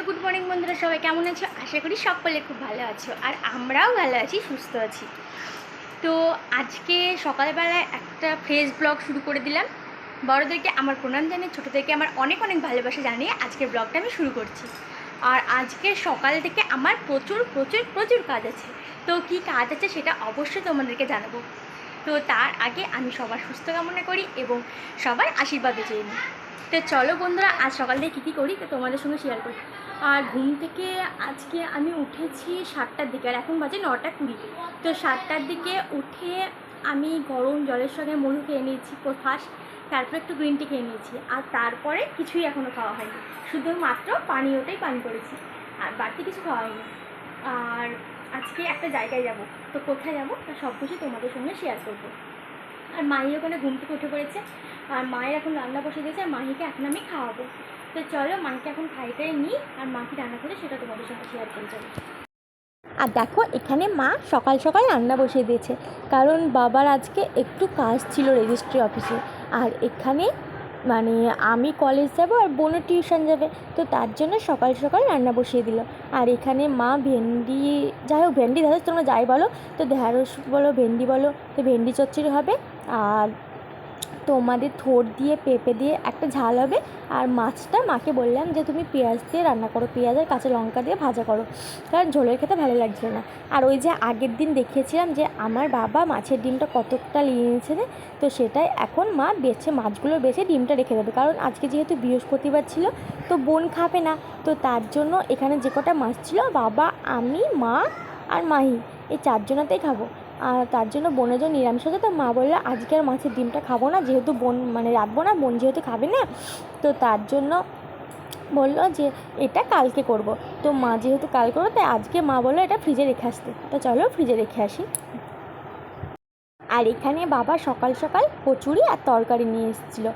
Hello good morning বন্ধুরা, সবাই কেমন আছো? আশা করি সকলে খুব ভালো আছো, আর আমরাও ভালো আছি, সুস্থ আছি। তো আজকে সকালবেলায় একটা ফ্রেশ ব্লগ শুরু করে দিলাম। বড়োদেরকে আমার প্রণাম জানিয়ে ছোটোদেরকে আমার অনেক অনেক ভালোবাসা জানিয়ে আজকের ব্লগটা আমি শুরু করছি। আর আজকে সকাল থেকে আমার প্রচুর প্রচুর প্রচুর কাজ আছে। তো কি কাজ আছে সেটা অবশ্যই তোমাদেরকে জানাব। তো তার আগে আমি সবার সুস্থ কামনা করি এবং সবার আশীর্বাদও চেয়ে নিই। তো চলো বন্ধুরা, আজ সকাল থেকে কী কী করি তো তোমাদের সঙ্গে শেয়ার করি। আর ঘুম থেকে আজকে আমি উঠেছি সাতটার দিকে আর এখন বাজে নটা কুড়ি। তো সাতটার দিকে উঠে আমি গরম জলের সঙ্গে মধু খেয়ে নিয়েছি ফার্স্ট তারপরে একটু গ্রিন টি খেয়ে নিয়েছি আর তারপরে কিছুই এখনও খাওয়া হয়নি। শুধুমাত্র পানীয়টাই পান করেছি। আর বাড়তি কিছু খাওয়া হয়নি। আর আজকে একটা জায়গায় যাব। তো কোথায় যাব? তা সব কিছু তোমাদের সঙ্গে শেয়ার করব। আর মাই ওখানে ঘুম থেকে উঠে পড়েছে। আর মায়ের এখন রান্না বসে দিয়েছে। আর মাহিকে এখন আমি খাওয়াবো। তো চলো, মাকে এখন খাই খাইটাই নিই। আর মাকে রান্না করে সেটা তোমাদের সঙ্গে শেয়ার করে যাব। আর দেখো, এখানে মা সকাল সকাল রান্না বসিয়ে দিয়েছে। কারণ বাবার আজকে একটু কাজ ছিল রেজিস্ট্রি অফিসে আর এখানে মানে আমি কলেজ যাব আর বোনও টিউশন যাবে। তো তার জন্য সকাল সকাল রান্না বসিয়ে দিল। আর এখানে মা ভেন্ডি, যাই হোক, ভেন্ডি ঢেঁড়স তোমরা যাই বলো। তো ঢেঁড়স বলো, ভেন্ডি বলো, তো ভেন্ডি চচ্চড়ি হবে। আর তোমাদের থোড় দিয়ে, পেঁপে দিয়ে একটা ঝাল হবে। আর মাছটা মাকে বললাম যে, তুমি পেঁয়াজ দিয়ে রান্না করো। পেঁয়াজ আর কাঁচা লঙ্কা দিয়ে ভাজা করো। কারণ ঝোলের খেতে ভালো লাগছিল না। আর ওই যে আগের দিন দেখিয়েছিলাম যে, আমার বাবা মাছের ডিমটা কতটা নিয়ে নিয়েছে তো সেটাই এখন মা বেছে, মাছগুলো বেছে ডিমটা রেখে দেবে। কারণ আজকে যেহেতু বৃহস্পতিবার ছিল, তো বোন খাবে না। তো তার জন্য এখানে যে কটা মাছ ছিল, বাবা, আমি, মা আর মাহি, এই চারজনাতেই খাব। আর তার জন্য বোনের জন্য নিরামিষ হতো। তো মা বলল, আজকে আর মাছের ডিমটা খাব না, যেহেতু বোন মানে রাখব না, বোন যেহেতু খাবে না। তো তার জন্য বলল যে, এটা কালকে করব। তো মা যেহেতু কাল করব, তাই আজকে মা বলল, এটা ফ্রিজে রেখে আসতে। তো চলো ফ্রিজে রেখে আসি। আর এখানে বাবা সকাল সকাল কচুরি আর তরকারি নিয়ে এসেছিল।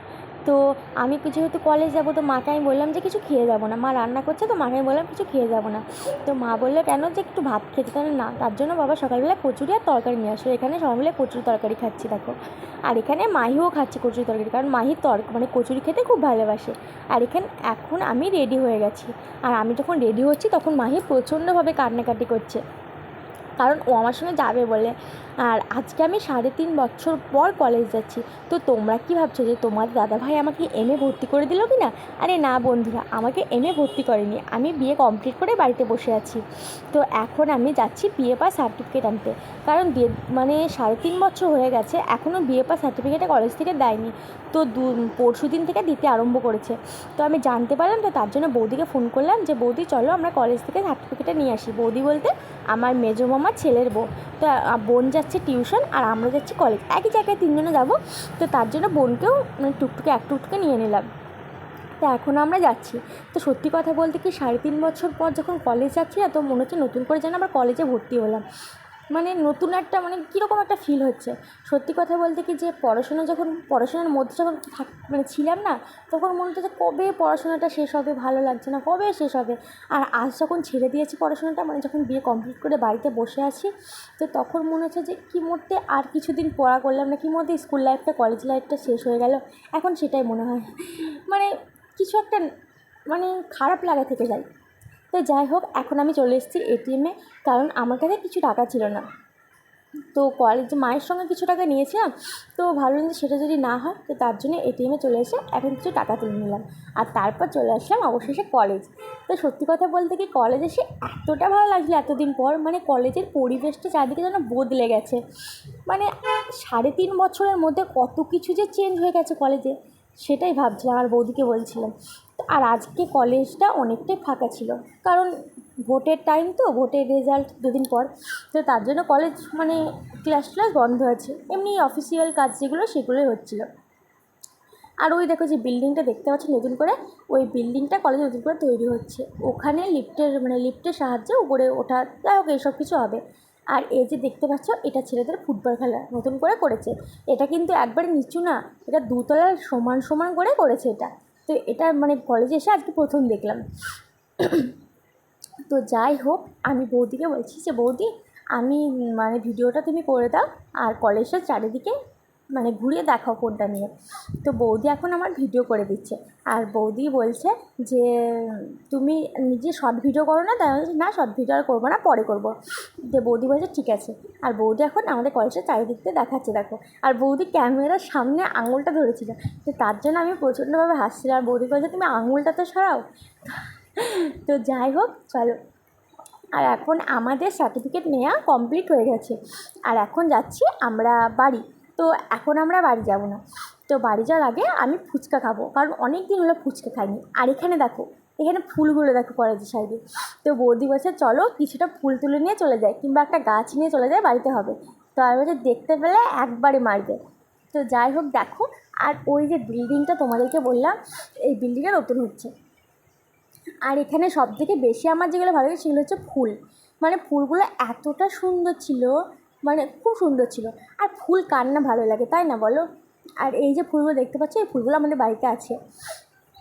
তো আমি যেহেতু কলেজ যাব, তো মাকে আমি বললাম যে কিছু খেয়ে যাব না। মা রান্না করছে, তো মাকে আমি বললাম কিছু খেয়ে যাব না। তো মা বলল, কেন যে একটু ভাত খেতে? তাহলে না, তার জন্য বাবা সকালবেলা কচুরি আর তরকারি নিয়ে আসলো। এখানে সবাই মিলে কচুরি তরকারি খাচ্ছি, দেখো। আর এখানে মাহিও খাচ্ছে কচুরি তরকারি, কারণ মাহি তর মানে কচুরি খেতে খুব ভালোবাসে। আর এখানে এখন আমি রেডি হয়ে গেছি। আর আমি যখন রেডি হচ্ছি, তখন মাহি প্রচণ্ডভাবে কান্নাকাটি করছে। কারণ ও আমার সঙ্গে যাবে বলে। আর আজকে আমি সাড়ে তিন বছর পর কলেজ যাচ্ছি। তো তোমরা কি ভাবছ যে তোমার দাদাভাই আমাকে এমএ ভর্তি করে দিল কি না আরে না বন্ধুরা, আমাকে এমএ ভর্তি করেনি। আমি বিয়ে কমপ্লিট করে বাড়িতে বসে আছি। তো এখন আমি যাচ্ছি বিএ পাস সার্টিফিকেট আনতে। কারণ বিয়ে মানে সাড়ে তিন বছর হয়ে গেছে এখনও বিএ পাস সার্টিফিকেটে কলেজ থেকে দেয়নি। তো দু পরশু দিন থেকে দিতে আরম্ভ করেছে। তো আমি জানতে পারলাম, তো তার জন্য বৌদিকে ফোন করলাম যে, বৌদি, চলো আমরা কলেজ থেকে সার্টিফিকেটটা নিয়ে আসি। বৌদি বলতে, আমার মেজো মামার ছেলের বোন তো বোন যাচ্ছে টিউশন আর আমরা যাচ্ছি কলেজ একই জায়গায় তিনজনে যাব, তো তার জন্য বোনকেও মানে টুকটুকে, এক টুকটুকে নিয়ে নিলাম। তো এখন আমরা যাচ্ছি। তো সত্যি কথা বলতে কি, সাড়ে তিন বছর পর যখন কলেজ যাচ্ছি না, তো মনে হচ্ছে নতুন করে যেন আবার কলেজে ভর্তি হলাম। মানে নতুন একটা মানে কীরকম একটা ফিল হচ্ছে। সত্যি কথা বলতে কি যে পড়াশোনা যখন, পড়াশোনার মধ্যে যখন থাক মানে ছিলাম না, তখন মনে যে কবে পড়াশোনাটা শেষ হবে, ভালো লাগছে না, কবে শেষ হবে? আর আজ যখন ছেড়ে দিয়েছি পড়াশোনাটা মানে যখন বিয়ে কমপ্লিট করে বাড়িতে বসে আছি, তো তখন মনে হচ্ছে যে কী মধ্যে আর কিছুদিন পড়া করলাম না, কী মধ্যে স্কুল লাইফটা কলেজ লাইফটা শেষ হয়ে গেল। এখন সেটাই মনে হয়। মানে কিছু একটা মানে খারাপ লাগা থেকে যায়। তো যাই হোক, এখন আমি চলে এসেছি এটিএমে কারণ আমার কাছে কিছু টাকা ছিল না। তো কলেজ মায়ের সঙ্গে কিছু টাকা নিয়েছিলাম, তো ভাবলাম যে সেটা যদি না হয়, তো তার জন্য এটিএমে চলে এসে এখন কিছু টাকা তুলে নিলাম। আর তারপর চলে আসলাম অবশেষে কলেজ তো সত্যি কথা বলতে কি কলেজ এসে এতটা ভালো লাগছিল এতদিন পর মানে কলেজের পরিবেশটা চারদিকে যেন বদলে গেছে। মানে সাড়ে তিন বছরের মধ্যে কত কিছু যে চেঞ্জ হয়ে গেছে কলেজে সেটাই ভাবছিলাম আর বৌদিকে বলছিলাম। আর আজকে কলেজটা অনেকটাই ফাঁকা ছিল। কারণ ভোটের টাইম তো, ভোটের রেজাল্ট দুদিন পর। তো তার জন্য কলেজ মানে ক্লাস ক্লাস বন্ধ আছে। এমনি অফিসিয়াল কাজ যেগুলো সেগুলোই হচ্ছিল। আর ওই দেখো যে বিল্ডিংটা দেখতে পাচ্ছি নতুন করে, ওই বিল্ডিংটা কলেজে নতুন করে তৈরি হচ্ছে। ওখানে লিফটের মানে লিফটের সাহায্যে উপরে ওঠা, যাই হোক এইসব কিছু হবে। আর এই যে দেখতে পাচ্ছ, এটা ছেলেদের ফুটবল খেলা, নতুন করে করেছে। এটা কিন্তু একবারে নিচু না, এটা দুতলার সমান সমান করে করেছে এটা। তো এটা মানে কলেজে এসে আজকে প্রথম দেখলাম। তো যাই হোক, আমি বৌদিকে বলছি যে, বৌদি, আমি মানে ভিডিওটা তুমি করে দাও, আর কলেজের চারিদিকে মানে ঘুরিয়ে দেখাও কোনটা নিয়ে। তো বৌদি এখন আমার ভিডিও করে দিচ্ছে। আর বৌদি বলছে যে, তুমি নিজে শর্ট ভিডিও করো না তাই না শর্ট ভিডিও আর করব না, পরে করব। যে বৌদি বলছে, ঠিক আছে। আর বৌদি এখন আমাদের কলেজের চারিদিক থেকে দেখাচ্ছে, দেখো। আর বৌদি ক্যামেরার সামনে আঙুলটা ধরেছিল। তো তার জন্য আমি প্রচণ্ডভাবে হাসছিলাম। আর বৌদি বলছে, তুমি আঙুলটা তো সরাও। তো যাই হোক, চলো। আর এখন আমাদের সার্টিফিকেট নেওয়া কমপ্লিট হয়ে গেছে। আর এখন যাচ্ছি আমরা বাড়ি। তো এখন আমরা বাড়ি যাব না। তো বাড়ি যাওয়ার আগে আমি ফুচকা খাব, কারণ অনেক দিন হলো ফুচকা খাইনি। আর এখানে দেখো, এখানে ফুলগুলো দেখো কলেজের সাইডে। তো বৌদি বলছে, চলো কিছুটা ফুল তুলে নিয়ে চলে যায় কিংবা একটা গাছ নিয়ে চলে যায় বাড়িতে হবে। তো আমি বলছি, দেখতে পেলে একবারে মারবে। তো যাই হোক, দেখো, আর ওই যে বিল্ডিংটা তোমাদেরকে বললাম, এই বিল্ডিংটা নতুন হচ্ছে। আর এখানে সব থেকে বেশি আমার যেগুলো ভালো লাগে, সেগুলো হচ্ছে ফুল। মানে ফুলগুলো এতটা সুন্দর ছিল মানে খুব সুন্দর ছিল। আর ফুল কার না ভালো লাগে, তাই না বলো? আর এই যে ফুলগুলো দেখতে পাচ্ছ, এই ফুলগুলো আমাদের বাড়িতে আছে।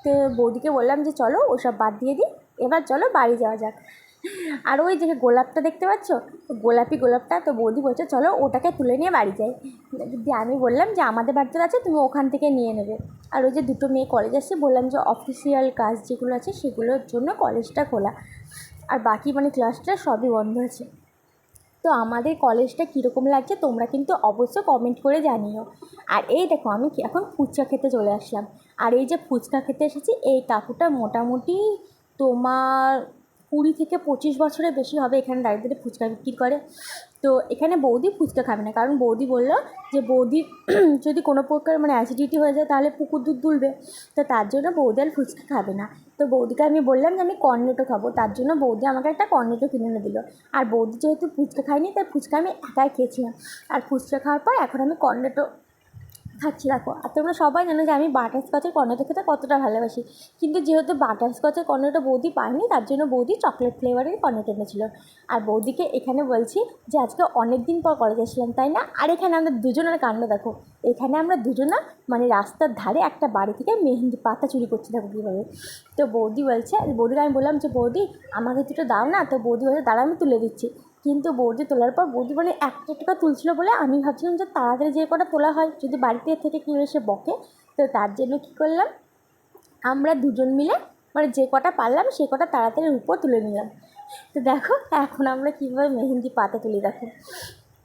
তো বৌদিকে বললাম যে চলো ওসব বাদ দিয়ে দিই, এবার চলো বাড়ি যাওয়া যাক। আর ওই যে গোলাপটা দেখতে পাচ্ছ? গোলাপি গোলাপটা, তো বৌদি বলছে চলো ওটাকে তুলে নিয়ে বাড়ি যাই। দিয়ে আমি বললাম যে আমাদের বাড়িতে আছে, তুমি ওখান থেকে নিয়ে নেবে। আর ওই যে দুটো মেয়ে কলেজ আসছে, বললাম যে অফিসিয়াল কাজ যেগুলো আছে সেগুলোর জন্য কলেজটা খোলা। আর বাকি মানে ক্লাসটা সবই বন্ধ আছে। তো আমাদের কলেজটা কীরকম লাগছে তোমরা কিন্তু অবশ্যই কমেন্ট করে জানিও। আর এই দেখো আমি এখন ফুচকা খেতে চলে আসলাম। আর এই যে ফুচকা খেতে এসেছি, এই কাকুটা মোটামুটি তোমার কুড়ি থেকে পঁচিশ বছরের বেশি হবে এখানে দাঁড়িয়ে ফুচকা বিক্রি করে। তো এখানে বৌদি ফুচকা খাবে না, কারণ বৌদি বলল যে বৌদি যদি কোনো প্রকার মানে অ্যাসিডিটি হয়ে যায় তাহলে পুকুর দুধ তুলবে তো তার জন্য বৌদি আর ফুচকা খাবে না। তো বৌদিকে আমি বললাম যে আমি কর্নেটো খাব। তার জন্য বৌদি আমাকে একটা কর্নেটো কিনে এনে দিল। আর বৌদি যেহেতু ফুচকা খায়নি, তাই ফুচকা আমি একাই খেয়েছিলাম। আর ফুচকা খাওয়ার পর এখন আমি কর্নেটো খাচ্ছি দেখো, আর তোমরা সবাই জানো যে আমি বাটারস্কচের কর্নেটো খেতে কতটা ভালোবাসি। কিন্তু যেহেতু বাটারস্কচের কর্নেটো বৌদি পায়নি, তার জন্য বৌদি চকলেট ফ্লেভারের কর্নেটো এনেছিল আর বৌদিকে এখানে বলছি যে, আজকে অনেক দিন পর কলেজ এসেছিলাম, তাই না? আর এখানে আমরা দুজনের কাণ্ড দেখো। এখানে আমরা দুজনা মানে রাস্তার ধারে একটা বাড়ি থেকে মেহেন্দি পাতা চুরি করছি, দেখো কীভাবে। তো বৌদি বলছে, বৌদিকে আমি বললাম যে, বৌদি, আমাকে দুটো দাও না? তো বৌদি বলছে, দাঁড়া, আমি তুলে দিচ্ছি। কিন্তু বৌদি তোলার পর বৌদি বলে, একটা টাকা তুলছিল বলে আমি ভাবছিলাম যে তাড়াতাড়ি যে কটা তোলা হয়, যদি বাড়িতে থেকে কেউ এসে বকে, তো তার জন্য কী করলাম? আমরা দুজন মিলে মানে যে কটা পারলাম, সে কটা তাড়াতাড়ি উপর তুলে নিলাম। তো দেখো, এখন আমরা কীভাবে মেহেন্দি পাতা তুলি দেখো।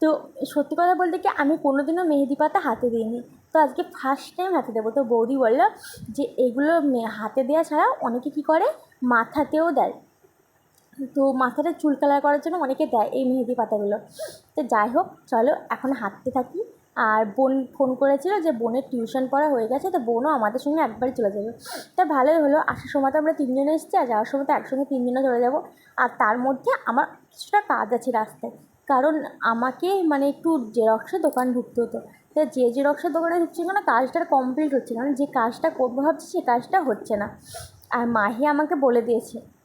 তো সত্যি কথা বলতে কি, আমি কোনো দিনও মেহেদি পাতা হাতে দিইনি। তো আজকে ফার্স্ট টাইম হাতে দেবো। তো বৌদি বলল যে, এগুলো হাতে দেওয়া ছাড়া অনেকে কী করে? মাথাতেও দেয়। তো মাথাটা চুল কালার করার জন্য অনেকে দেয় এই মেহেদি পাতাগুলো। তো যাই হোক, চলো এখন হাঁটতে থাকি। আর বোন ফোন করেছিল যে বোনের টিউশন পড়া হয়ে গেছে, তো বোনও আমাদের সঙ্গে একবারই চলে যাবে। তা ভালোই হলো, আসার সময় তো আমরা তিনজনে এসেছি আর যাওয়ার সময় তো একসঙ্গে তিনজনে চলে যাব। আর তার মধ্যে আমার কিছুটা কাজ আছে রাস্তায়। কারণ আমাকে মানে একটু জেরক্সের দোকান ঢুকতে হতো। তো যে জেরক্সের দোকানে ঢুকছে না কাজটা কমপ্লিট হচ্ছে না। মানে যে কাজটা করব ভাবছি, সে কাজটা হচ্ছে না। আর মাহি আমাকে বলে দিয়েছে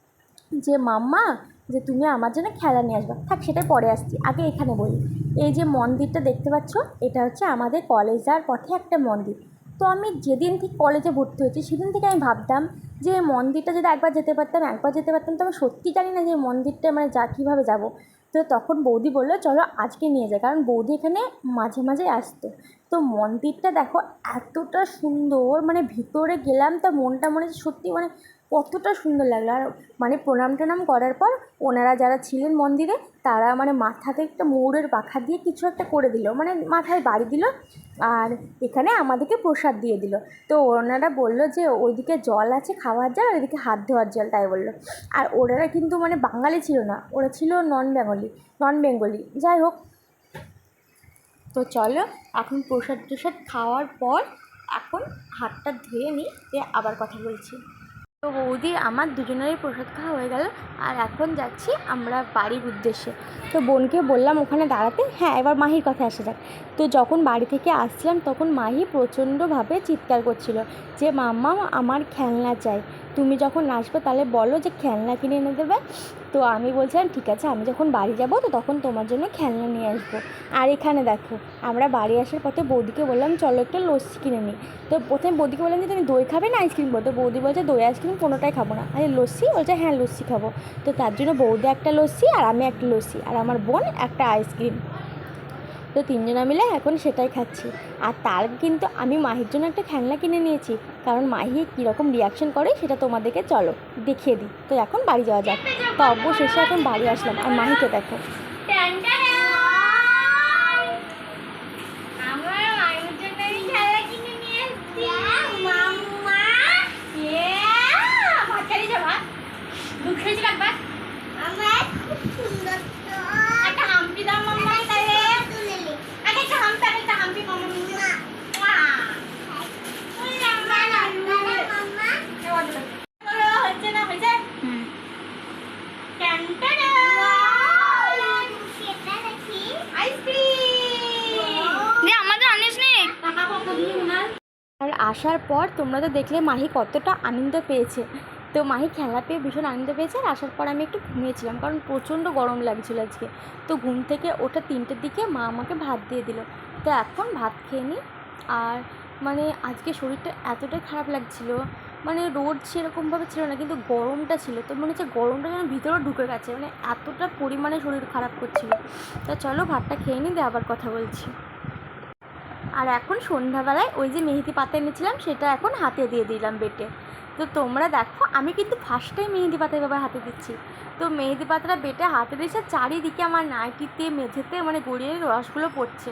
যে মাম্মা, যে তুমি আমার জন্য খেলা নিয়ে আসবা। থাক সেটাই পরে আসছি। আগে এখানে বলি। এই যে মন্দিরটা দেখতে পাচ্ছ, এটা হচ্ছে আমাদের কলেজ যাওয়ার পথে একটা মন্দির। তো আমি যেদিন থেকে কলেজে ভর্তি হয়েছি, সেদিন থেকে আমি ভাবতাম যে মন্দিরটা যদি একবার যেতে পারতাম, একবার যেতে পারতাম, তো আমি সত্যি জানি না যে মন্দিরটা মানে যা, কীভাবে যাব। তো তখন বৌদি বলল, চলো আজকে নিয়ে যায় কারণ বৌদি এখানে মাঝে মাঝে আসতো। তো মন্দিরটা দেখো এতটা সুন্দর মানে ভিতরে গেলাম তা মনটা মনে সত্যি মানে কতটা সুন্দর লাগল। আর মানে প্রণাম টনাম করার পর ওনারা যারা ছিলেন মন্দিরে, তারা মানে মাথাতে একটা ময়ূরের পাখা দিয়ে কিছু একটা করে দিল মানে মাথায় বাড়ি দিল আর এখানে আমাদেরকে প্রসাদ দিয়ে দিল। তো ওনারা বলল যে ওইদিকে জল আছে খাওয়ার জল আর হাত ধোয়ার জল, তাই বলল। আর ওনারা কিন্তু মানে বাঙালি ছিল না, ওরা ছিল নন বেঙ্গলি নন বেঙ্গলি যাই হোক, তো চলো এখন প্রসাদ টসাদ খাওয়ার পর এখন হাতটা ধুয়ে নিই আবার কথা বলছি। তো বৌদি, আমার দুজনেরই প্রসাদ খাওয়া হয়ে গেল। আর এখন যাচ্ছি আমরা বাড়ির উদ্দেশ্যে। তো বোনকে বললাম ওখানে দাঁড়াতে। হ্যাঁ এবার মাহির কথা আসা যাক। তো যখন বাড়ি থেকে আসছিলাম, তখন মাহি প্রচণ্ডভাবে চিৎকার করছিল যে, মাম্মা, আমার খেলনা চাই। তুমি যখন আসবে তাহলে বলো যে খেলনা কিনে এনে দেবে। তো আমি বলছিলাম, ঠিক আছে, আমি যখন বাড়ি যাব তো তখন তোমার জন্য খেলনা নিয়ে আসব। আর এখানে দেখো, আমরা বাড়ি আসার পথে বৌদিকে বললাম, চলো একটা লস্যি কিনে নিই তো প্রথমে বৌদিকে বললাম যে, তুমি দই খাবে না আইসক্রিম? খাব তো বৌদি বলছে, দই, আইসক্রিম কোনোটাই খাব না। আরে লস্যি? বলছে হ্যাঁ লস্যি খাব। তো তার জন্য বৌদি একটা লস্যি আর আমি একটা লস্যি। আর আমার বোন একটা আইসক্রিম। তো তিনজনা মিলে এখন সেটাই খাচ্ছি। আর তার কিন্তু আমি মাহির জন্য একটা খেলনা কিনে নিয়েছি। কারণ মাহি কীরকম রিয়াকশন করে সেটা তোমাদেরকে চলো দেখিয়ে দিই। তো এখন বাড়ি যাওয়া যাক। তো অবশেষে এখন বাড়ি আসলাম। আর মাহিকে দেখো আমার মায়ের জন্য আমি খেলনা কিনে নিয়ে এসেছি মাম্মা ভাত খালি যা ভাত দুধ খেয়েছি কাট ভাত আমার খুব সুন্দর তো একটা হাম্পি দাও মাম্মা তাহলে তুলে নে আগে একটা হাম্পি আগে একটা হাম্পি মাম্মা মা মাম্মা মাম্মা হচ্ছে না হয়েছে ট্যান্টাডা! সেটা দেখি আইসক্রিম আমাদের আনিস নি আর আসার পর তোমরা তো দেখলে মাহি কতটা আনন্দ পেয়েছে। তো মাহি খেলা পেয়ে ভীষণ আনন্দ পেয়েছে আর আসার পর আমি একটু ঘুমিয়েছিলাম কারণ প্রচণ্ড গরম লাগছিল আজকে। তো ঘুম থেকে ওটা তিনটের দিকে মা আমাকে ভাত দিয়ে দিল। তো এখন ভাত খেয়ে নিই আর মানে আজকে শরীরটা এতটাই খারাপ লাগছিল। মানে রোদ সেরকমভাবে ছিল না কিন্তু গরমটা ছিল। তো মনে হচ্ছে গরমটা যেন ভিতরে ঢুকে গেছে। মানে এতটা পরিমাণে শরীর খারাপ করছিল। তা চলো ভাতটা খেয়ে নিই দিয়ে আবার কথা বলছি। আর এখন সন্ধ্যাবেলায় ওই যে মেহেদি পাতা এনেছিলাম, সেটা এখন হাতে দিয়ে দিলাম বেটে। তো তোমরা দেখো, আমি কিন্তু ফার্স্ট টাইম মেহেদি পাতা এভাবে হাতে দিচ্ছি। তো মেহেদি পাতাটা বেটে হাতে দিয়েছে চারিদিকে আমার নাইটিতে, মেঝেতে মানে গড়িয়ে রসগুলো পড়ছে।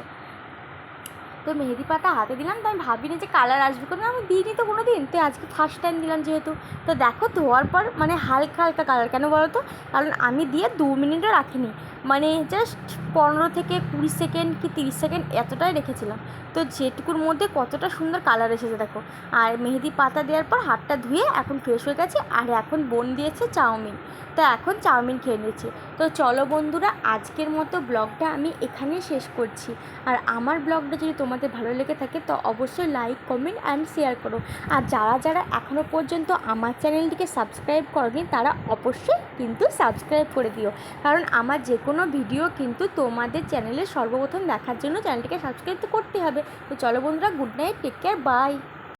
তো মেহেদি পাতা হাতে দিলাম, তো আমি ভাবিনি যে কালার আসবে কারণ আমি দিইনি তো কোনো দিন তো আজকে ফার্স্ট টাইম দিলাম যেহেতু। তো দেখো, ধোয়ার পর মানে হালকা হালকা কালার কেন বলো তো কারণ আমি দিয়ে দু মিনিটও রাখিনি। মানে জাস্ট পনেরো থেকে কুড়ি সেকেন্ড কি তিরিশ সেকেন্ড এতটাই রেখেছিলাম। তো যেটুকুর মধ্যে কতটা সুন্দর কালার এসেছে দেখো। আর মেহেদি পাতা দেওয়ার পর হাতটা ধুয়ে এখন ফ্রেশ হয়ে গেছে, আর এখন বোন দিয়েছে চাউমিন। তো এখন চাউমিন খেয়ে নিচ্ছি। তো চলো বন্ধুরা, আজকের মতো ব্লগটা আমি এখানেই শেষ করছি। আর আমার ব্লগটা যদি তোমাদের ভালো লেগে থাকে, তো অবশ্যই লাইক কমেন্ট অ্যান্ড শেয়ার করো। আর যারা যারা এখনও পর্যন্ত আমার চ্যানেলটিকে সাবস্ক্রাইব করনি, তারা অবশ্যই কিন্তু সাবস্ক্রাইব করে দিও। কারণ আমার যে কোনো ভিডিও কিন্তু তোমাদের চ্যানেলে সর্বপ্রথম দেখার জন্য চ্যানেলটিকে সাবস্ক্রাইব তো করতে হবে। তো চলো বন্ধুরা, good night, take care, bye.